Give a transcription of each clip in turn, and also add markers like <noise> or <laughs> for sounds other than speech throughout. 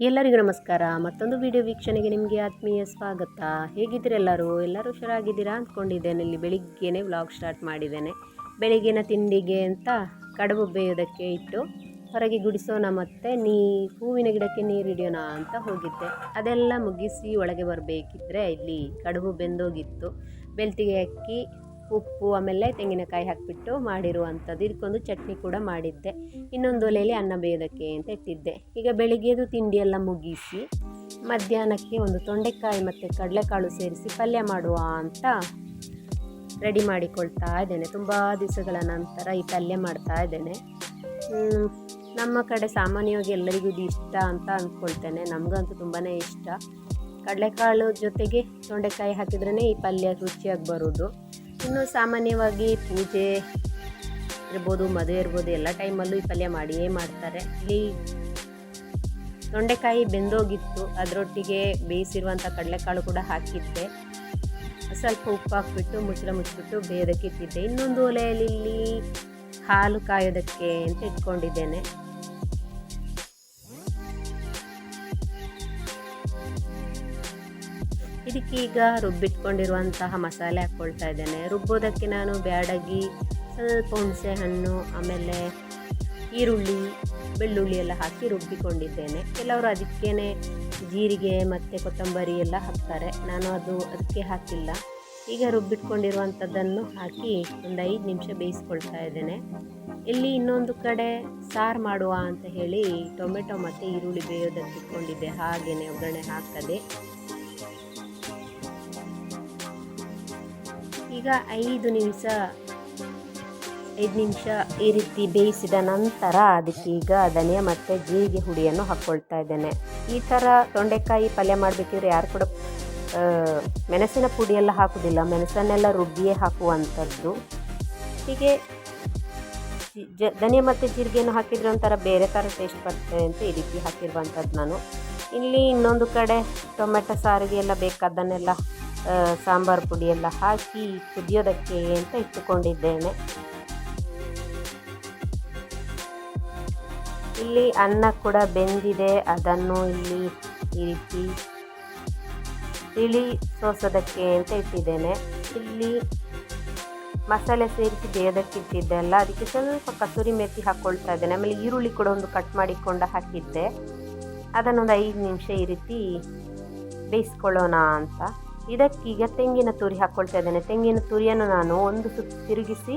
ಎಲ್ಲರಿಗೂ ನಮಸ್ಕಾರ. ಮತ್ತೊಂದು ವಿಡಿಯೋ ವೀಕ್ಷಣೆಗೆ ನಿಮಗೆ ಆತ್ಮೀಯ ಸ್ವಾಗತ. ಹೇಗಿದ್ದೀರಿ ಎಲ್ಲರೂ? ಎಲ್ಲರೂ ಹುಷಾರಾಗಿದ್ದೀರಾ ಅಂದ್ಕೊಂಡಿದ್ದೇನೆ. ಇಲ್ಲಿ ಬೆಳಿಗ್ಗೆನೇ ವ್ಲಾಗ್ ಸ್ಟಾರ್ಟ್ ಮಾಡಿದ್ದೇನೆ. ಬೆಳಿಗ್ಗಿನ ತಿಂಡಿಗೆ ಅಂತ ಕಡುಬು ಬೇಯೋದಕ್ಕೆ ಇಟ್ಟು ಹೊರಗೆ ಗುಡಿಸೋಣ ಮತ್ತು ನೀ ಹೂವಿನ ಗಿಡಕ್ಕೆ ನೀರು ಹಿಡಿಯೋಣ ಅಂತ ಹೋಗಿದ್ದೆ. ಅದೆಲ್ಲ ಮುಗಿಸಿ ಒಳಗೆ ಬರಬೇಕಿದ್ರೆ ಇಲ್ಲಿ ಕಡುಬು ಬೆಂದೋಗಿತ್ತು. ಬೆಳ್ತಿಗೆ ಅಕ್ಕಿ ಉಪ್ಪು, ಆಮೇಲೆ ತೆಂಗಿನಕಾಯಿ ಹಾಕಿಬಿಟ್ಟು ಮಾಡಿರುವಂಥದ್ದು. ಇದಕ್ಕೊಂದು ಚಟ್ನಿ ಕೂಡ ಮಾಡಿದ್ದೆ. ಇನ್ನೊಂದು ಒಲೆಯಲ್ಲಿ ಅನ್ನ ಬೇಯೋದಕ್ಕೆ ಅಂತ ಇಟ್ಟಿದ್ದೆ. ಈಗ ಬೆಳಿಗ್ಗೆದು ತಿಂಡಿ ಎಲ್ಲ ಮುಗಿಸಿ, ಮಧ್ಯಾಹ್ನಕ್ಕೆ ಒಂದು ತೊಂಡೆಕಾಯಿ ಮತ್ತು ಕಡಲೆಕಾಳು ಸೇರಿಸಿ ಪಲ್ಯ ಮಾಡುವ ಅಂತ ರೆಡಿ ಮಾಡಿಕೊಳ್ತಾ ಇದ್ದೇನೆ. ತುಂಬ ದಿವಸಗಳ ನಂತರ ಈ ಪಲ್ಯ ಮಾಡ್ತಾ ಇದ್ದೇನೆ. ನಮ್ಮ ಕಡೆ ಸಾಮಾನ್ಯವಾಗಿ ಎಲ್ಲರಿಗೂ ಇದು ಇಷ್ಟ ಅಂತ ಅಂದ್ಕೊಳ್ತೇನೆ. ನಮಗಂತೂ ತುಂಬಾ ಇಷ್ಟ. ಕಡಲೆಕಾಳು ಜೊತೆಗೆ ತೊಂಡೆಕಾಯಿ ಹಾಕಿದ್ರೇ ಈ ಪಲ್ಯ ರುಚಿಯಾಗಿ ಬರೋದು. ಇನ್ನು ಸಾಮಾನ್ಯವಾಗಿ ಪೂಜೆ ಇರ್ಬೋದು, ಮದುವೆ ಇರ್ಬೋದು, ಎಲ್ಲ ಟೈಮಲ್ಲೂ ಈ ಪಲ್ಯ ಮಾಡಿಯೇ ಮಾಡ್ತಾರೆ. ಇಲ್ಲಿ ತೊಂಡೆಕಾಯಿ ಬೆಂದೋಗಿತ್ತು, ಅದರೊಟ್ಟಿಗೆ ಬೇಯಿಸಿರುವಂಥ ಕಡಲೆಕಾಳು ಕೂಡ ಹಾಕಿದ್ದೆ. ಸ್ವಲ್ಪ ಉಪ್ಪು ಹಾಕ್ಬಿಟ್ಟು, ಮುಚ್ಚಳ ಮುಚ್ಚಿಬಿಟ್ಟು ಬೇಯೋದಕ್ಕೆ ಇಟ್ಟಿದ್ದೆ. ಇನ್ನೊಂದು ಒಲೆಯಲ್ಲಿ ಹಾಲು ಕಾಯೋದಕ್ಕೆ ಅಂತ ಇಟ್ಕೊಂಡಿದ್ದೇನೆ. ಇದಕ್ಕೀಗ ರುಬ್ಬಿಟ್ಕೊಂಡಿರುವಂತಹ ಮಸಾಲೆ ಹಾಕ್ಕೊಳ್ತಾ ಇದ್ದೇನೆ. ರುಬ್ಬೋದಕ್ಕೆ ನಾನು ಬ್ಯಾಡಗಿ ಸ್ವಲ್ಪ ಹುಣಸೆ ಹಣ್ಣು, ಆಮೇಲೆ ಈರುಳ್ಳಿ, ಬೆಳ್ಳುಳ್ಳಿ ಎಲ್ಲ ಹಾಕಿ ರುಬ್ಬಿಕೊಂಡಿದ್ದೇನೆ. ಕೆಲವರು ಅದಕ್ಕೇ ಜೀರಿಗೆ ಮತ್ತು ಕೊತ್ತಂಬರಿ ಎಲ್ಲ ಹಾಕ್ತಾರೆ. ನಾನು ಅದು ಅದಕ್ಕೆ ಹಾಕಿಲ್ಲ. ಈಗ ರುಬ್ಬಿಟ್ಕೊಂಡಿರುವಂಥದ್ದನ್ನು ಹಾಕಿ ಒಂದು ಐದು ನಿಮಿಷ ಬೇಯಿಸ್ಕೊಳ್ತಾ ಇದ್ದೇನೆ. ಇಲ್ಲಿ ಇನ್ನೊಂದು ಕಡೆ ಸಾರು ಮಾಡುವ ಅಂತ ಹೇಳಿ ಟೊಮೆಟೊ ಮತ್ತು ಈರುಳ್ಳಿ ಬೇಯೋದಕ್ಕೆ ಇಟ್ಕೊಂಡಿದ್ದೆ. ಹಾಗೆಯೇ ಒಗ್ಗರಣೆ ಹಾಕದೆ. ಈಗ ಐದು ನಿಮಿಷ ಐದು ನಿಮಿಷ ಈ ರೀತಿ ಬೇಯಿಸಿದ ನಂತರ ಅದಕ್ಕೆ ಈಗ ಧನಿಯಾ ಮತ್ತು ಜೀರಿಗೆ ಹುಡಿಯನ್ನು ಹಾಕ್ಕೊಳ್ತಾ ಇದ್ದೇನೆ. ಈ ಥರ ತೊಂಡೆಕಾಯಿ ಪಲ್ಯ ಮಾಡಬೇಕಿದ್ರೆ ಯಾರು ಕೂಡ ಮೆಣಸಿನ ಪುಡಿಯೆಲ್ಲ ಹಾಕೋದಿಲ್ಲ. ಮೆಣಸನ್ನೆಲ್ಲ ರುಬ್ಬಿಯೇ ಹಾಕುವಂಥದ್ದು. ಹೀಗೆ ಜಿ- ಧನಿಯಾ ಮತ್ತು ಜೀರಿಗೆಯನ್ನು ಹಾಕಿದರೆ ಒಂಥರ ಬೇರೆ ಥರ ಟೇಸ್ಟ್ ಬರ್ತದೆ ಅಂತ ಈ ರೀತಿ ಹಾಕಿರುವಂಥದ್ದು ನಾನು. ಇಲ್ಲಿ ಇನ್ನೊಂದು ಕಡೆ ಟೊಮೆಟೊ ಸಾರಿಗೆ ಎಲ್ಲ ಬೇಕಾದ್ದನ್ನೆಲ್ಲ ಸಾಂಬಾರು ಪುಡಿ ಎಲ್ಲ ಹಾಕಿ ಕುದಿಯೋದಕ್ಕೆ ಅಂತ ಇಟ್ಟುಕೊಂಡಿದ್ದೇನೆ. ಇಲ್ಲಿ ಅನ್ನ ಕೂಡ ಬೆಂದಿದೆ. ಅದನ್ನು ಇಲ್ಲಿ ಈ ರೀತಿ ತಿಳಿ ಸೋಸೋದಕ್ಕೆ ಅಂತ ಇಟ್ಟಿದ್ದೇನೆ. ಇಲ್ಲಿ ಮಸಾಲೆ ಸೇರಿಸಿ ಬೇಯೋದಕ್ಕೆ ಇಟ್ಟಿದ್ದೆ ಅಲ್ಲ. ಅದಕ್ಕೆ ಸ್ವಲ್ಪ ಕಸೂರಿ ಮೆಥಿ ಹಾಕ್ಕೊಳ್ತಾ ಇದ್ದೇನೆ. ಆಮೇಲೆ ಈರುಳ್ಳಿ ಕೂಡ ಒಂದು ಕಟ್ ಮಾಡಿಕೊಂಡು ಹಾಕಿದ್ದೆ. ಅದನ್ನೊಂದು ಐದು ನಿಮಿಷ ಈ ರೀತಿ ಬೇಯಿಸ್ಕೊಳ್ಳೋಣ ಅಂತ. ಇದಕ್ಕೀಗ ತೆಂಗಿನ ತುರಿ ಹಾಕ್ಕೊಳ್ತಾ ಇದ್ದೇನೆ. ತೆಂಗಿನ ತುರಿಯನ್ನು ನಾನು ಒಂದು ಸುತ್ತು ತಿರುಗಿಸಿ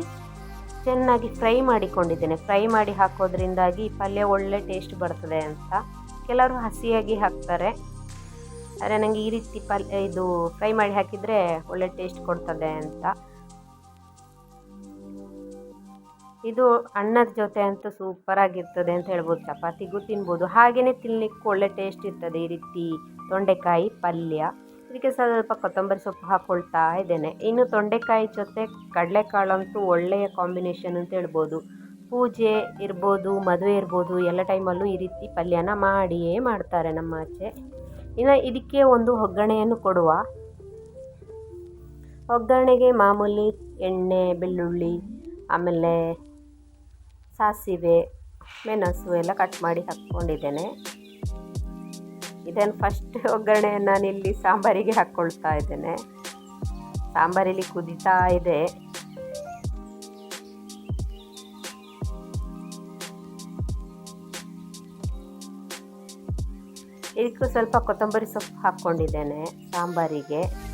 ಚೆನ್ನಾಗಿ ಫ್ರೈ ಮಾಡಿಕೊಂಡಿದ್ದೇನೆ. ಫ್ರೈ ಮಾಡಿ ಹಾಕೋದ್ರಿಂದಾಗಿ ಪಲ್ಯ ಒಳ್ಳೆ ಟೇಸ್ಟ್ ಬರ್ತದೆ ಅಂತ ಕೆಲವರು ಹಸಿಯಾಗಿ ಹಾಕ್ತಾರೆ. ಆದರೆ ನನಗೆ ಈ ರೀತಿ ಪಲ್ಯ ಇದು ಫ್ರೈ ಮಾಡಿ ಹಾಕಿದರೆ ಒಳ್ಳೆ ಟೇಸ್ಟ್ ಕೊಡ್ತದೆ ಅಂತ. ಇದು ಅನ್ನದ ಜೊತೆ ಅಂತೂ ಸೂಪರ್ ಆಗಿರ್ತದೆ ಅಂತ ಹೇಳ್ಬೋದು. ಚಪಾತಿಗೂ ತಿನ್ಬೋದು. ಹಾಗೆಯೇ ತಿನ್ನಲಿಕ್ಕೂ ಒಳ್ಳೆ ಟೇಸ್ಟ್ ಇರ್ತದೆ ಈ ರೀತಿ ತೊಂಡೆಕಾಯಿ ಪಲ್ಯ. ಇದಕ್ಕೆ ಸ್ವಲ್ಪ ಕೊತ್ತಂಬರಿ ಸೊಪ್ಪು ಹಾಕ್ಕೊಳ್ತಾ ಇದ್ದೇನೆ. ಇನ್ನು ತೊಂಡೆಕಾಯಿ ಜೊತೆ ಕಡಲೆಕಾಳಂತೂ ಒಳ್ಳೆಯ ಕಾಂಬಿನೇಷನ್ ಅಂತ ಹೇಳ್ಬೋದು. ಪೂಜೆ ಇರ್ಬೋದು, ಮದುವೆ ಇರ್ಬೋದು, ಎಲ್ಲ ಟೈಮಲ್ಲೂ ಈ ರೀತಿ ಪಲ್ಯನ ಮಾಡಿಯೇ ಮಾಡ್ತಾರೆ ನಮ್ಮ ಆಚೆ. ಇನ್ನು ಇದಕ್ಕೆ ಒಂದು ಒಗ್ಗರಣೆಯನ್ನು ಕೊಡುವ. ಒಗ್ಗರಣೆಗೆ ಮಾಮೂಲಿ ಎಣ್ಣೆ, ಬೆಳ್ಳುಳ್ಳಿ, ಆಮೇಲೆ ಸಾಸಿವೆ, ಮೆಣಸು ಎಲ್ಲ ಕಟ್ ಮಾಡಿ ಹಾಕ್ಕೊಂಡಿದ್ದೇನೆ. ಇದನ್ನು ಫಸ್ಟ್ ಒಗ್ಗರಣೆ ನಾನಿಲ್ಲಿ ಸಾಂಬಾರಿಗೆ ಹಾಕ್ಕೊಳ್ತಾ ಇದ್ದೇನೆ. ಸಾಂಬಾರಿಲಿ ಕುದಿತಾ ಇದೆ. ಇದಕ್ಕೂ ಸ್ವಲ್ಪ ಕೊತ್ತಂಬರಿ ಸೊಪ್ಪು ಹಾಕ್ಕೊಂಡಿದ್ದೇನೆ ಸಾಂಬಾರಿಗೆ.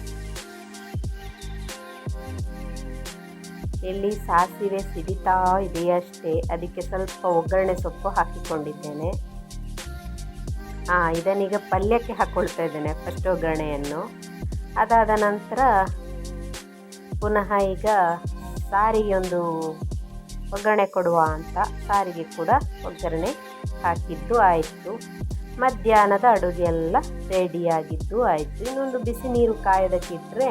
ಇಲ್ಲಿ ಸಾಸಿವೆ ಸಿಡಿತಾ ಇದೆಯಷ್ಟೇ. ಅದಕ್ಕೆ ಸ್ವಲ್ಪ ಒಗ್ಗರಣೆ ಸೊಪ್ಪು ಹಾಕಿಕೊಂಡಿದ್ದೇನೆ. ಹಾಂ ಇದನ್ನೀಗ ಪಲ್ಯಕ್ಕೆ ಹಾಕ್ಕೊಳ್ತಾ ಇದ್ದೇನೆ ಫಸ್ಟ್ ಒಗ್ಗರಣೆಯನ್ನು. ಅದಾದ ನಂತರ ಪುನಃ ಈಗ ಸಾರಿಗೆ ಒಂದು ಒಗ್ಗರಣೆ ಕೊಡುವ ಅಂತ ಸಾರಿಗೆ ಕೂಡ ಒಗ್ಗರಣೆ ಹಾಕಿದ್ದು ಆಯಿತು. ಮಧ್ಯಾಹ್ನದ ಅಡುಗೆ ಎಲ್ಲ ರೆಡಿಯಾಗಿದ್ದು ಆಯಿತು. ಇನ್ನೊಂದು ಬಿಸಿ ನೀರು ಕಾಯೋದಕ್ಕಿಟ್ಟರೆ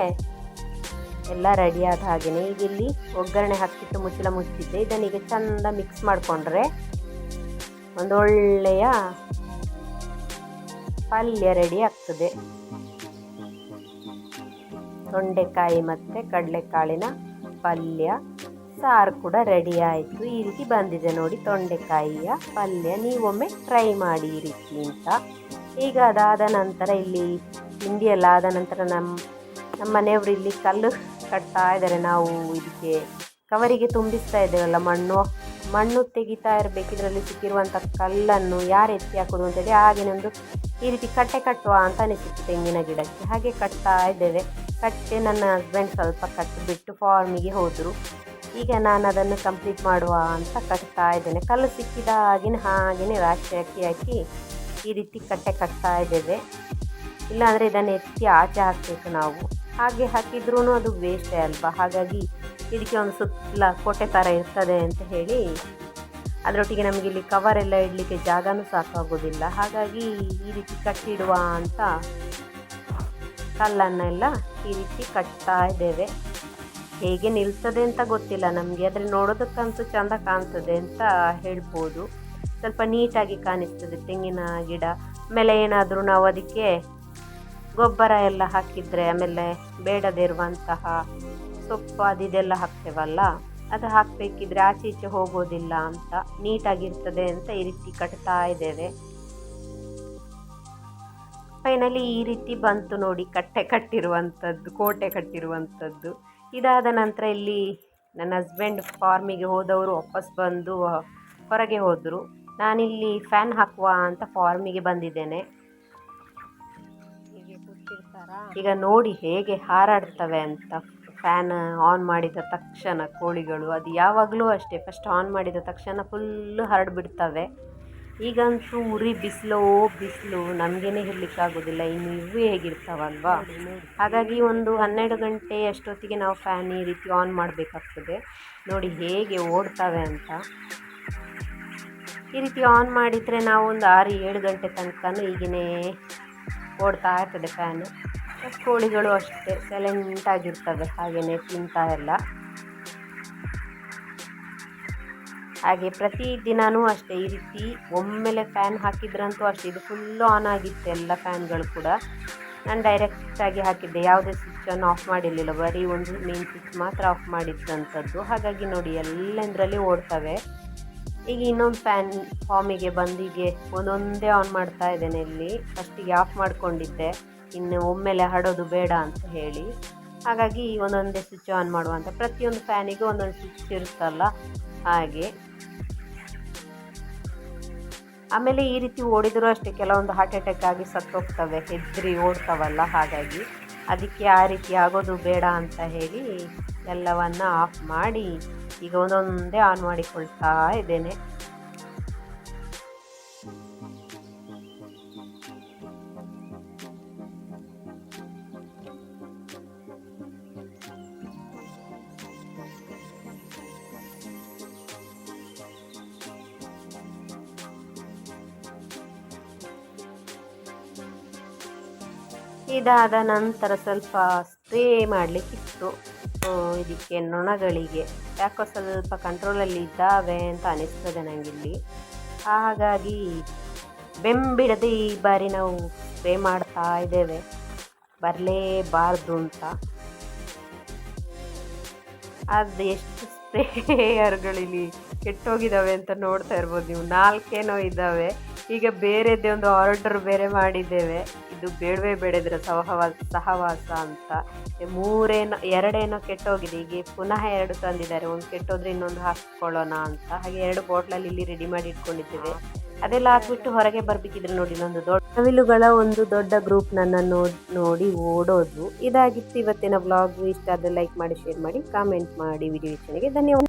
ಎಲ್ಲ ರೆಡಿಯಾದ ಹಾಗೆಯೇ ಈಗ ಇಲ್ಲಿ ಒಗ್ಗರಣೆ ಹಾಕಿಟ್ಟು ಮುಚ್ಚಳ ಮುಚ್ಚಿದ್ದೆ. ಇದನ್ನೀಗ ಚಂದ ಮಿಕ್ಸ್ ಮಾಡಿಕೊಂಡ್ರೆ ಒಂದೊಳ್ಳೆಯ ಪಲ್ಯ ರೆಡಿ ಆಗ್ತದೆ. ತೊಂಡೆಕಾಯಿ ಮತ್ತು ಕಡಲೆಕಾಳಿನ ಪಲ್ಯ, ಸಾರು ಕೂಡ ರೆಡಿ ಆಯಿತು. ಈ ರೀತಿ ಬಂದಿದೆ ನೋಡಿ ತೊಂಡೆಕಾಯಿಯ ಪಲ್ಯ. ನೀವೊಮ್ಮೆ ಟ್ರೈ ಮಾಡಿ ಈ ರೀತಿ ಅಂತ. ಈಗ ಅದಾದ ನಂತರ ಇಲ್ಲಿ ಹಿಂಡಿ ಎಲ್ಲ ಆದ ನಂತರ ನಮ್ಮ ನಮ್ಮ ಮನೆಯವರು ಇಲ್ಲಿ ಕಲ್ಲು ಕಟ್ತಾ ಇದ್ದಾರೆ. ನಾವು ಇದಕ್ಕೆ ಕವರಿಗೆ ತುಂಬಿಸ್ತಾ ಇದ್ದೇವಲ್ಲ, ಮಣ್ಣು ಮಣ್ಣು ತೆಗಿತಾ ಇರಬೇಕಿದ್ರಲ್ಲಿ ಸಿಕ್ಕಿರುವಂಥ ಕಲ್ಲನ್ನು ಯಾರು ಎತ್ತಿ ಹಾಕೋದು ಅಂತೇಳಿ ಆಗಿನೊಂದು ಈ ರೀತಿ ಕಟ್ಟೆ ಕಟ್ಟುವ ಅಂತ ಅನಿಸಿತ್ತು ತೆಂಗಿನ ಗಿಡಕ್ಕೆ. ಹಾಗೆ ಕಟ್ತಾ ಇದ್ದೇವೆ. ಕಟ್ಟೆ ನನ್ನ ಹಸ್ಬೆಂಡ್ ಸ್ವಲ್ಪ ಕಟ್ಟಿಬಿಟ್ಟು ಫಾರ್ಮಿಗೆ ಹೋದರು. ಈಗ ನಾನು ಅದನ್ನು ಕಂಪ್ಲೀಟ್ ಮಾಡುವ ಅಂತ ಕಟ್ತಾ ಇದ್ದೇನೆ. ಕಲ್ಲು ಸಿಕ್ಕಿದ ಹಾಗೆಯೇ ಹಾಗೆಯೇ ರಾಶಿ ಹಾಕಿ ಹಾಕಿ ಈ ರೀತಿ ಕಟ್ಟೆ ಕಟ್ತಾ ಇದ್ದೇವೆ. ಇಲ್ಲಾಂದರೆ ಇದನ್ನು ಎತ್ತಿ ಆಚೆ ಹಾಕಬೇಕು ನಾವು. ಹಾಗೆ ಹಾಕಿದ್ರೂ ಅದು ವೇಸ್ಟೇ ಅಲ್ವಾ? ಹಾಗಾಗಿ ಇದಕ್ಕೆ ಒಂದು ಸುತ್ತಲ ಕೋಟೆ ಥರ ಇರ್ತದೆ ಅಂತ ಹೇಳಿ ಅದರೊಟ್ಟಿಗೆ ನಮಗೆ ಇಲ್ಲಿ ಕವರ್ ಎಲ್ಲ ಇಡಲಿಕ್ಕೆ ಜಾಗನೂ ಸಾಕಾಗೋದಿಲ್ಲ. ಹಾಗಾಗಿ ಈ ರೀತಿ ಕಟ್ಟಿಡುವ ಅಂತ ಕಲ್ಲನ್ನೆಲ್ಲ ಈ ರೀತಿ ಕಟ್ತಾ ಇದ್ದೇವೆ. ಹೇಗೆ ನಿಲ್ತದೆ ಅಂತ ಗೊತ್ತಿಲ್ಲ ನಮಗೆ. ಆದರೆ ನೋಡೋದಕ್ಕಂತೂ ಚೆಂದ ಕಾಣ್ತದೆ ಅಂತ ಹೇಳ್ಬೋದು. ಸ್ವಲ್ಪ ನೀಟಾಗಿ ಕಾಣಿಸ್ತದೆ ತೆಂಗಿನ ಗಿಡ. ಆಮೇಲೆ ಏನಾದರೂ ನಾವು ಅದಕ್ಕೆ ಗೊಬ್ಬರ ಎಲ್ಲ ಹಾಕಿದರೆ ಆಮೇಲೆ ಬೇಡದಿರುವಂತಹ ಸೊಪ್ಪು ಅದಿದೆಲ್ಲ ಹಾಕ್ತೇವಲ್ಲ. ಅದು ಹಾಕಬೇಕಿದ್ರೆ ಆಚೆ ಈಚೆ ಹೋಗೋದಿಲ್ಲ ಅಂತ ನೀಟಾಗಿರ್ತದೆ ಅಂತ ಈ ರೀತಿ ಕಟ್ತಾ ಇದ್ದೇವೆ. ಫೈನಲಿ ಈ ರೀತಿ ಬಂತು ನೋಡಿ, ಕಟ್ಟೆ ಕಟ್ಟಿರುವಂಥದ್ದು, ಕೋಟೆ ಕಟ್ಟಿರುವಂಥದ್ದು. ಇದಾದ ನಂತರ ಇಲ್ಲಿ ನನ್ನ ಹಸ್ಬೆಂಡ್ ಫಾರ್ಮಿಗೆ ಹೋದವರು ವಾಪಸ್ ಬಂದು ಹೊರಗೆ ಹೋದರು. ನಾನಿಲ್ಲಿ ಫ್ಯಾನ್ ಹಾಕುವ ಅಂತ ಫಾರ್ಮಿಗೆ ಬಂದಿದ್ದೇನೆ. ಈಗ ನೋಡಿ ಹೇಗೆ ಹಾರಾಡ್ತವೆ ಅಂತ. ಫ್ಯಾನ್ ಆನ್ ಮಾಡಿದ ತಕ್ಷಣ ಕೋಳಿಗಳು, ಅದು ಯಾವಾಗಲೂ ಅಷ್ಟೇ. ಫಸ್ಟ್ ಆನ್ ಮಾಡಿದ ತಕ್ಷಣ ಫುಲ್ಲು ಹರಡಿಬಿಡ್ತವೆ. ಈಗಂತೂ ಉರಿ ಬಿಸಿಲು ಬಿಸಿಲು, ನಮಗೇನೆ ಹೇಳಲಿಕ್ಕಾಗೋದಿಲ್ಲ ಇನ್ನು ಇವು ಹೇಗಿರ್ತಾವಲ್ವಾ? ಹಾಗಾಗಿ ಒಂದು ಹನ್ನೆರಡು ಗಂಟೆ ಅಷ್ಟೊತ್ತಿಗೆ ನಾವು ಫ್ಯಾನ್ ಈ ರೀತಿ ಆನ್ ಮಾಡಬೇಕಾಗ್ತದೆ. ನೋಡಿ ಹೇಗೆ ಓಡ್ತವೆ ಅಂತ. ಈ ರೀತಿ ಆನ್ ಮಾಡಿದರೆ ನಾವು ಒಂದು ಆರು ಏಳು ಗಂಟೆ ತನಕನೂ ಈಗಿನೇ ಓಡ್ತಾ ಇರ್ತದೆ ಫ್ಯಾನು ಕೋಳಿಗಳು ಅಷ್ಟೇ ಸೈಲೆಂಟಾಗಿರ್ತವೆ ಹಾಗೆಯೇ ತಿಂತಾ ಎಲ್ಲ ಹಾಗೆ ಪ್ರತಿ ದಿನವೂ ಅಷ್ಟೇ, ಈ ರೀತಿ ಒಮ್ಮೆಲೆ ಫ್ಯಾನ್ ಹಾಕಿದ್ರಂತೂ ಅಷ್ಟೇ, ಇದು ಫುಲ್ಲು ಆನ್ ಆಗಿತ್ತು ಎಲ್ಲ ಫ್ಯಾನ್ಗಳು ಕೂಡ. ನಾನು ಡೈರೆಕ್ಟಾಗಿ ಹಾಕಿದ್ದೆ, ಯಾವುದೇ ಸ್ವಿಚ್ಚನ್ನು ಆಫ್ ಮಾಡಿರಲಿಲ್ಲ, ಬರೀ ಒಂದು ಮೇನ್ ಸ್ವಿಚ್ ಮಾತ್ರ ಆಫ್ ಮಾಡಿದ್ದಂಥದ್ದು ಹಾಗಾಗಿ ನೋಡಿ, ಎಲ್ಲೆಂದರಲ್ಲಿ ಓಡ್ತವೆ. ಈಗ ಇನ್ನೊಂದು ಫ್ಯಾನ್ ಫಾರ್ಮಿಗೆ ಬಂದಿಗೆ ಒಂದೊಂದೇ ಆನ್ ಮಾಡ್ತಾ ಇದ್ದೇನೆ ಇಲ್ಲಿ. ಫಸ್ಟಿಗೆ ಆಫ್ ಮಾಡಿಕೊಂಡಿದ್ದೆ. ಇನ್ನು ಒಮ್ಮೆಲೆ ಹಾಡೋದು ಬೇಡ ಅಂತ ಹೇಳಿ. ಹಾಗಾಗಿ ಒಂದೊಂದೇ ಸ್ವಿಚ್ ಆನ್ ಮಾಡುವಂಥ ಪ್ರತಿಯೊಂದು ಫ್ಯಾನಿಗೂ ಒಂದೊಂದು ಸ್ವಿಚ್ ಇರುತ್ತಲ್ಲ ಹಾಗೆ. ಆಮೇಲೆ ಈ ರೀತಿ ಓಡಿದರೂ ಅಷ್ಟೇ ಕೆಲವೊಂದು ಹಾರ್ಟ್ ಅಟ್ಯಾಕ್ ಆಗಿ ಸತ್ತೋಗ್ತವೆ. ಹೆದ್ರಿ ಓಡ್ತಾವಲ್ಲ ಹಾಗಾಗಿ. ಅದಕ್ಕೆ ಆ ರೀತಿ ಆಗೋದು ಬೇಡ ಅಂತ ಹೇಳಿ ಎಲ್ಲವನ್ನು ಆಫ್ ಮಾಡಿ ಈಗ ಒಂದೊಂದೇ ಆನ್ ಮಾಡಿಕೊಳ್ತಾ ಇದ್ದೇನೆ. ಇದಾದ ನಂತರ ಸ್ವಲ್ಪ ಸ್ಪ್ರೇ ಮಾಡಲಿಕ್ಕಿತ್ತು. ಇದಕ್ಕೆ ನೊಣಗಳಿಗೆ. ಯಾಕೋ ಸ್ವಲ್ಪ ಕಂಟ್ರೋಲಲ್ಲಿ ಇದ್ದಾವೆ ಅಂತ ಅನಿಸ್ತದೆ ನನಗಿಲ್ಲಿ ಹಾಗಾಗಿ ಬೆಂಬಿಡದೆ ಈ ಬಾರಿ ನಾವು ಸ್ಪ್ರೇ ಮಾಡ್ತಾ ಇದ್ದೇವೆ. ಬರಲೇಬಾರ್ದು ಅಂತ. ಅದು ಎಷ್ಟು ಸ್ಪ್ರೇಯರ್ಗಳಿಲ್ಲಿ <laughs> ಕೆಟ್ಟೋಗಿದ್ದಾವೆ ಅಂತ ನೋಡ್ತಾ ಇರ್ಬೋದು ನೀವು. ನಾಲ್ಕೇನೋ ಇದ್ದಾವೆ. ಈಗ ಬೇರೆದೇ ಒಂದು ಆರ್ಡರ್ ಬೇರೆ ಮಾಡಿದ್ದೇವೆ. ಇದು ಬೇಡವೇ ಬೇಡದ್ರ ಸಹವಾಸ ಸಹವಾಸ ಅಂತ. ಮೂರೇನೋ, ಎರಡೇನೋ ಕೆಟ್ಟೋಗಿದೆ. ಈಗ ಪುನಃ ಎರಡು ತಂದಿದ್ದಾರೆ. ಒಂದು ಕೆಟ್ಟೋದ್ರೆ ಇನ್ನೊಂದು ಹಾಕ್ಕೊಳ್ಳೋಣ ಅಂತ. ಹಾಗೆ ಎರಡು ಬಾಟ್ಲಲ್ಲಿ ಇಲ್ಲಿ ರೆಡಿ ಮಾಡಿ ಇಟ್ಕೊಂಡಿದ್ದೇವೆ. ಅದೆಲ್ಲ ಹಾಕ್ಬಿಟ್ಟು ಹೊರಗೆ ಬರಬೇಕಿದ್ರೆ ನೋಡಿ ಇನ್ನೊಂದು ದೊಡ್ಡ ನವಿಲುಗಳ ಒಂದು ದೊಡ್ಡ ಗ್ರೂಪ್ ನನ್ನ ನೋಡಿ ಓಡೋದು. ಇದಾಗಿತ್ತು ಇವತ್ತಿನ ಬ್ಲಾಗ್ ಇಷ್ಟ ಆದರೆ ಲೈಕ್ ಮಾಡಿ ಶೇರ್ ಮಾಡಿ ಕಾಮೆಂಟ್ ಮಾಡಿ. ವಿಡಿಯೋ ವೀಕ್ಷಣೆಗೆ ಧನ್ಯವಾದ.